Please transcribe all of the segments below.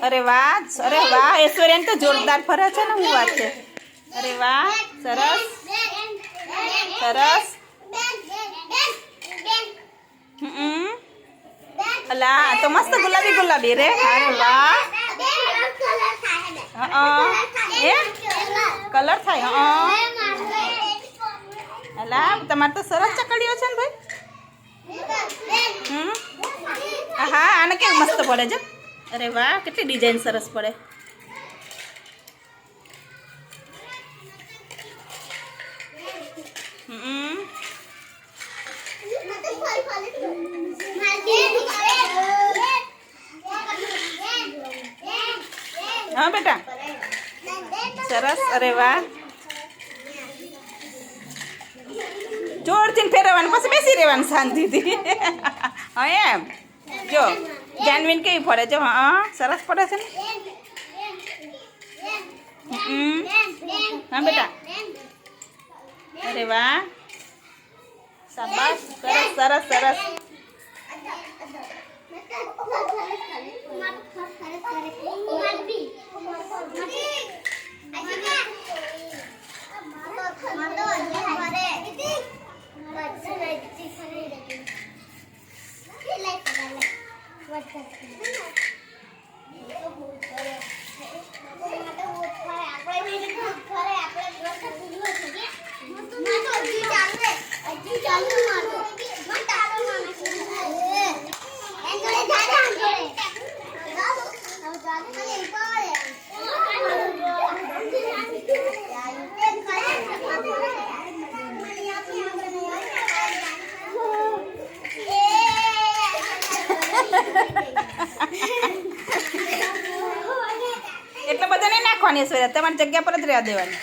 અરે વાહ અરે વાહ ઐશ્વર્યાને તો જોરદાર ફરે છે ને હું વાત છે. અરે વાહ સરસ. સરસ. હમ. અલા તો મસ્ત ગુલાબી ગુલાબી રે. અરે વાહ. હા કલર થાય હા અલા તમારે તો સરસ ચકડીઓ છે ને ભાઈ. હા આને કેમ મસ્ત પડે છે? અરે વાહ, કેટલી ડિઝાઇન સરસ પડે. હા, બેટા. સરસ, અરે વાહ. જોરથી ફેરવવાનું, પછી બેસી રહેવાનું શાંતિથી. હા, એમ. જો, જાનવીન કેવી ફરે જો હા સરસ પડે છે ને? હા, બેટા. અરે વાહ. શાબાશ. સરસ સરસ સરસ. નહીં ઐશ્વર્યા તમારી જગ્યા પર જ રહેવા દેવાની.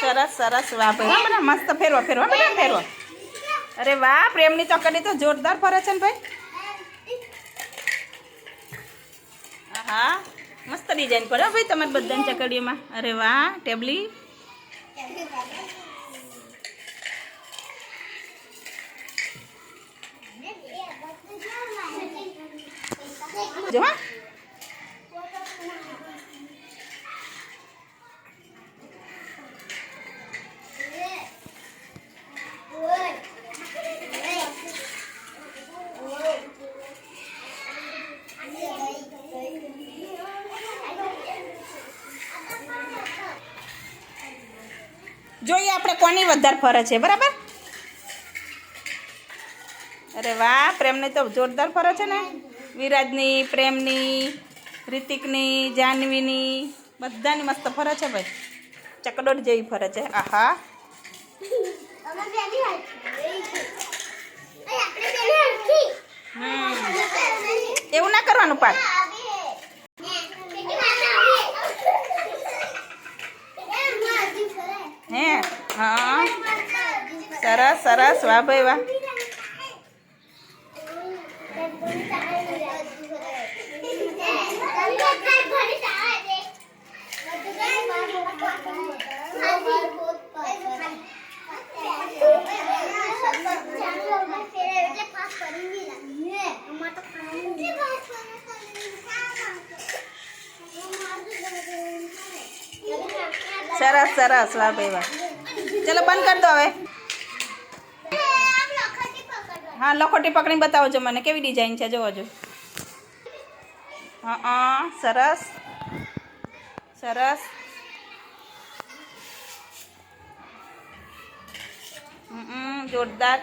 સરસ સરસ. વાહ, ભાઈ. બધા મસ્ત ફેરવા ફેરવા, બધા ફેરવા. અરે વાહ, પ્રેમની ચોકડી તો જોરદાર ફરે છે ને, ભાઈ. હા મસ્ત ડિઝાઇન પડે ભાઈ, તમારી બધાની ચકડીઓમાં. અરે વાહ, ટેબલી. જો જોઈએ આપણે કોની વધારે ફરે છે બરાબર? અરે વાહ પ્રેમની તો જોરદાર ફરે છે ને. વિરાજની પ્રેમની રિતિકની જાહ્નવીની બધાની મસ્ત ફરે છે ભાઈ. ચકડોટ જેવી ફરે છે. આહા. એવું ના કરવાનું પાડ હા સરસ સરસ વાહ ભાઈ વાહ સરસ સરસ વાહ ભાઈ વાહ ચલો, બંધ કરી દો હવે. હા, લખોટી પકડીને બતાવજો મને. કેવી ડિઝાઇન છે જોવો જો હા સરસ. સરસ. જોરદાર.